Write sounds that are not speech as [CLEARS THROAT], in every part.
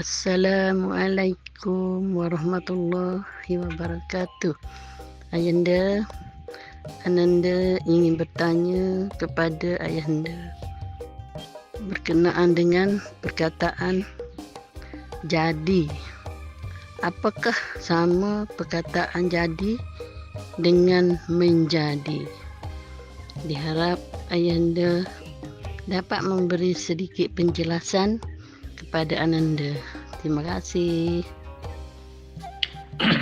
Assalamualaikum warahmatullahi wabarakatuh. Ayanda, Ananda ingin bertanya kepada Ayanda berkenaan dengan perkataan jadi. Apakah sama perkataan jadi dengan menjadi? Diharap Ayanda dapat memberi sedikit penjelasan kepada Ananda. Terima kasih. [CLEARS THROAT]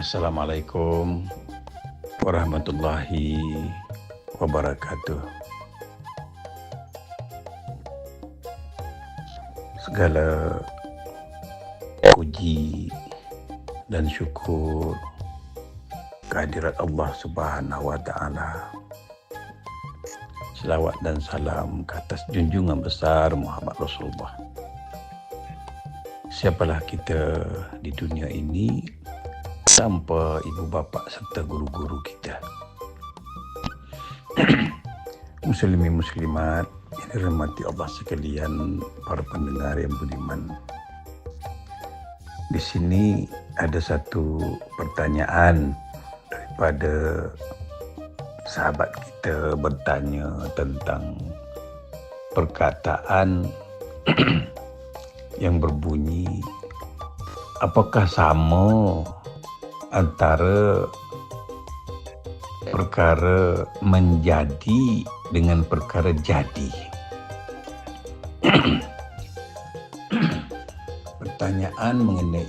Assalamualaikum warahmatullahi wabarakatuh. Segala puji dan syukur kehadirat Allah Subhanahu wa taala. Selawat dan salam ke atas junjungan besar Muhammad Rasulullah. Siapalah kita di dunia ini tanpa ibu bapa serta guru-guru kita. [CLEARS THROAT] Muslimin muslimat yang dirahmati Allah sekalian, para pendengar yang budiman. Di sini ada satu pertanyaan daripada sahabat kita bertanya tentang perkataan [CLEARS THROAT] yang berbunyi apakah sama antara perkara menjadi dengan perkara jadi? [CLEARS THROAT] Pertanyaan mengenai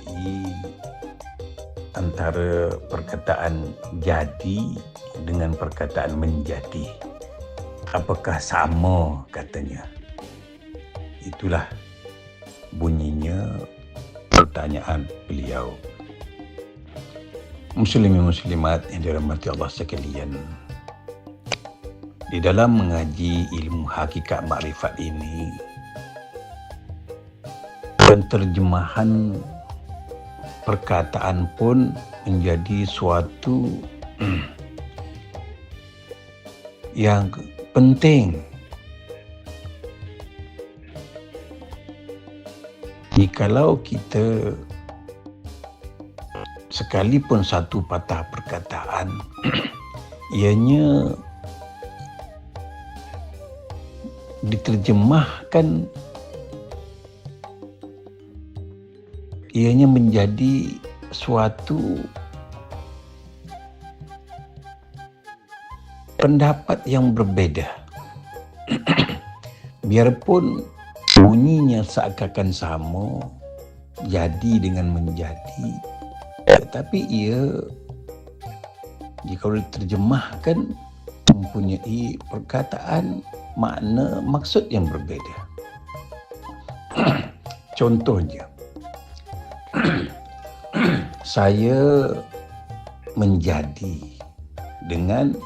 antara perkataan jadi dengan perkataan menjadi. Apakah sama katanya? Itulah bunyinya pertanyaan beliau. Muslimin muslimat yang dirahmati Allah sekalian. Di dalam mengaji ilmu hakikat makrifat ini, penterjemahan perkataan pun menjadi suatu yang penting. Jikalau kita sekalipun satu patah perkataan [CLEARS THROAT] ianya diterjemahkan ianya menjadi suatu pendapat yang berbeda. [CLEARS THROAT] Biarpun bunyinya seakan sama, jadi dengan menjadi, tetapi ia jika diterjemahkan mempunyai perkataan makna maksud yang berbeda. [CLEARS THROAT] Contohnya, saya menjadi dengan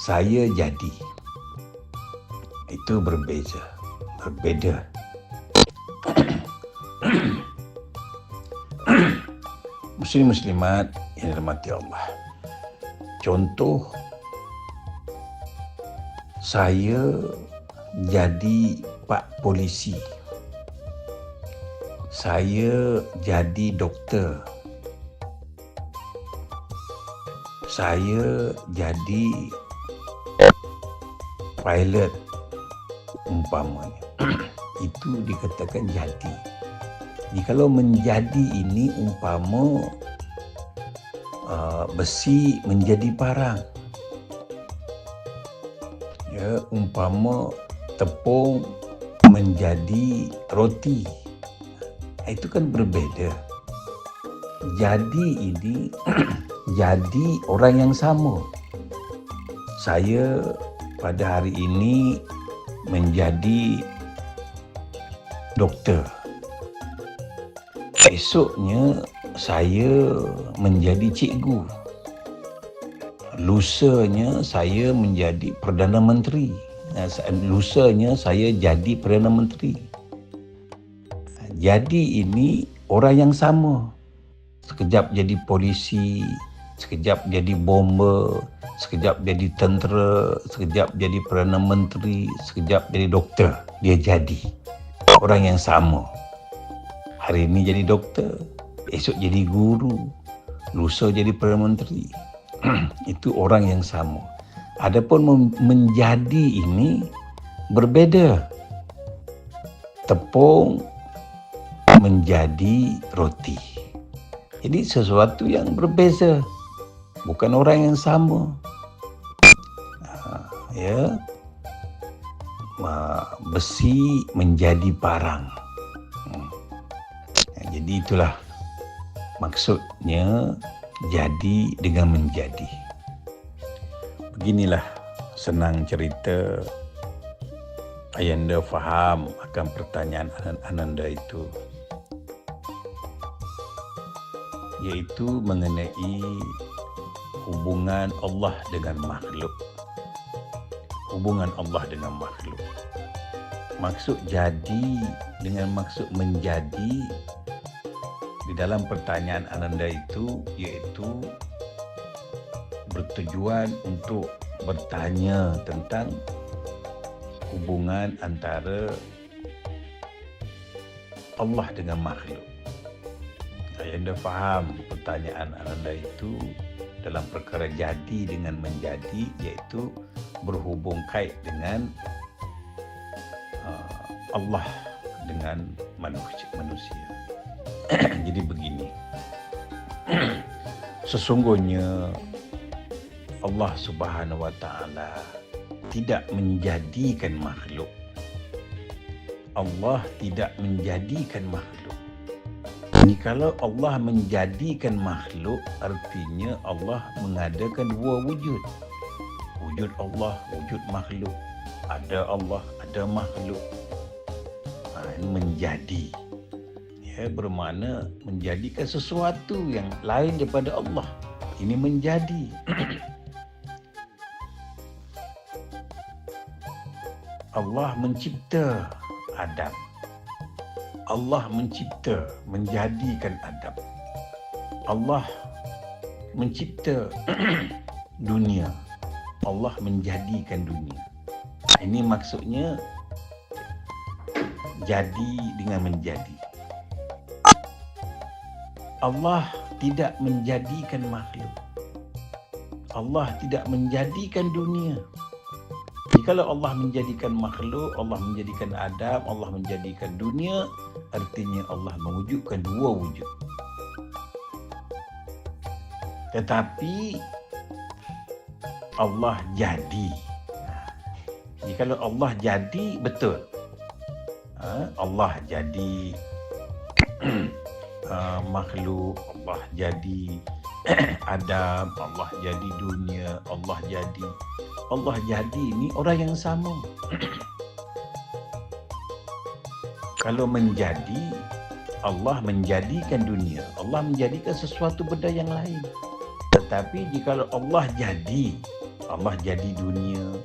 saya jadi. Itu berbeza. Berbeda. Muslim muslimat yang dirahmati Allah. Contoh saya jadi pak polisi. Saya jadi doktor. Saya jadi pilot umpamanya. [CLEARS THROAT] Itu dikatakan jadi jikalau menjadi ini umpama uh, besi menjadi parang ya umpama tepung menjadi roti. Itu kan berbeda. Jadi ini [CLEARS THROAT] jadi orang yang sama saya pada hari ini menjadi doktor. Esoknya saya menjadi cikgu. Lusanya saya menjadi Perdana Menteri. Lusanya saya jadi Perdana Menteri. Jadi ini orang yang sama. Sekejap jadi polisi, sekejap jadi bomber, sekejap jadi tentera, sekejap jadi Perdana Menteri, sekejap jadi doktor. Dia jadi orang yang sama. Hari ini jadi doktor, esok jadi guru, lusa jadi Perdana Menteri. [CLEARS THROAT] Itu orang yang sama. Adapun menjadi ini berbeda. Tepung menjadi roti. Jadi sesuatu yang berbeza. Bukan orang yang sama. Ya. Besi menjadi parang. Hmm. Jadi itulah maksudnya jadi dengan menjadi. Beginilah senang cerita Ayanda faham akan pertanyaan Ananda itu yaitu mengenai hubungan Allah dengan makhluk. Hubungan Allah dengan makhluk. Maksud jadi dengan maksud menjadi di dalam pertanyaan Ananda itu yaitu bertujuan untuk bertanya tentang hubungan antara Allah dengan makhluk. Anda faham pertanyaan anda itu dalam perkara jadi dengan menjadi iaitu berhubung kait dengan uh, Allah dengan manusia. manusia. [CLEARS THROAT] Jadi begini. [CLEARS THROAT] Sesungguhnya Allah Subhanahu Wa Taala tidak menjadikan makhluk. Allah tidak menjadikan makhluk. Jadi kalau Allah menjadikan makhluk, artinya Allah mengadakan dua wujud. Wujud Allah, wujud makhluk. Ada Allah, ada makhluk. Ha, ini menjadi. Ya, bermakna menjadikan sesuatu yang lain daripada Allah. Ini menjadi. [CLEARS THROAT] Allah mencipta Adam. Allah mencipta, menjadikan Adam. Allah mencipta [CLEARS THROAT] dunia. Allah menjadikan dunia. Ini maksudnya jadi dengan menjadi. Allah tidak menjadikan makhluk. Allah tidak menjadikan dunia. Jika Allah menjadikan makhluk, Allah menjadikan Adam, Allah menjadikan dunia, artinya Allah mewujudkan dua wujud. Tetapi Allah jadi. Jika Allah jadi, betul. Ha? Allah jadi [CLEARS THROAT] ha, makhluk, Allah jadi [CLEARS THROAT] Adam, Allah jadi dunia, Allah jadi Allah jadi ni orang yang sama. [CLEARS THROAT] Kalau menjadi Allah menjadikan dunia, Allah menjadikan sesuatu benda yang lain. Tetapi jika Allah jadi, Allah jadi dunia,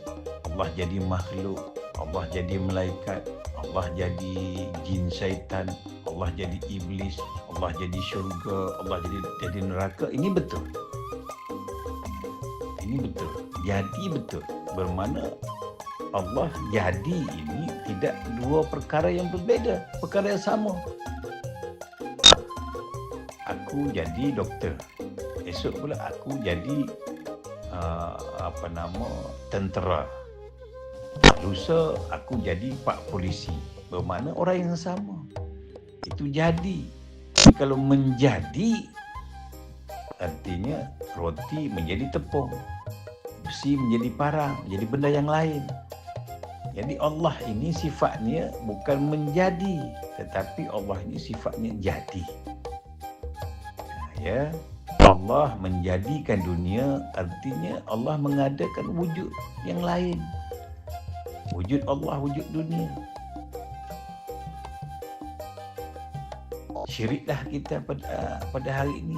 Allah jadi makhluk, Allah jadi malaikat, Allah jadi jin syaitan, Allah jadi iblis, Allah jadi syurga, Allah jadi jadi neraka. Ini betul. Ini betul. Jadi betul. Bermakna Allah jadi ini tidak dua perkara yang berbeza, perkara yang sama. Aku jadi doktor. Esok pula aku jadi uh, apa nama tentera. Lusa aku jadi pak polisi. Bermakna orang yang sama. Itu jadi. Jadi kalau menjadi artinya roti menjadi tepung besi menjadi parang, menjadi benda yang lain. Jadi Allah ini sifatnya bukan menjadi, tetapi Allah ini sifatnya jadi. Ya, Allah menjadikan dunia artinya Allah mengadakan wujud yang lain. Wujud Allah, wujud dunia. Syiriklah kita pada pada hari ini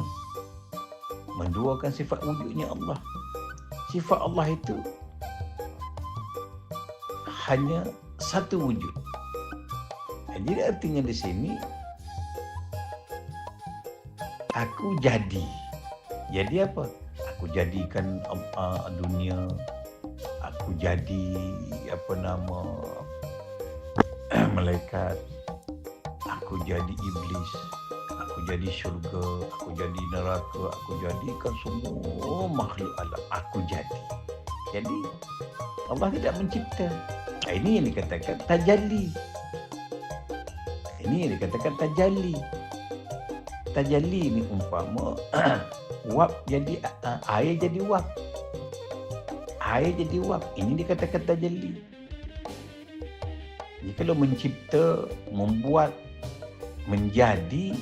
menduakan sifat wujudnya Allah sifat Allah itu hanya satu wujud. Jadi artinya di sini aku jadi. Jadi apa? Aku jadikan uh, dunia. Aku jadi apa nama [CLEARS THROAT] malaikat. aku jadi iblis, aku jadi syurga, aku jadi neraka, aku jadikan semua makhluk alam aku jadi. Jadi Allah tidak mencipta. Ah, Ini yang dikatakan tajalli. Ini yang dikatakan tajalli. Tajalli ni umpama [CLEARS THROAT] wap jadi uh, air jadi wap. Air jadi wap. Ini dikatakan tajalli. Jadi kalau mencipta, membuat, menjadi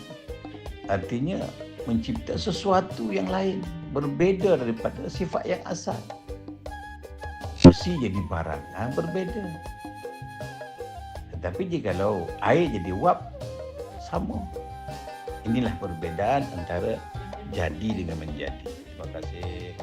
artinya mencipta sesuatu yang lain berbeza daripada sifat yang asal. Besi jadi barang, ha, berbeza. Tetapi jikalau air jadi wap, sama. Inilah perbezaan antara jadi dengan menjadi. Terima kasih.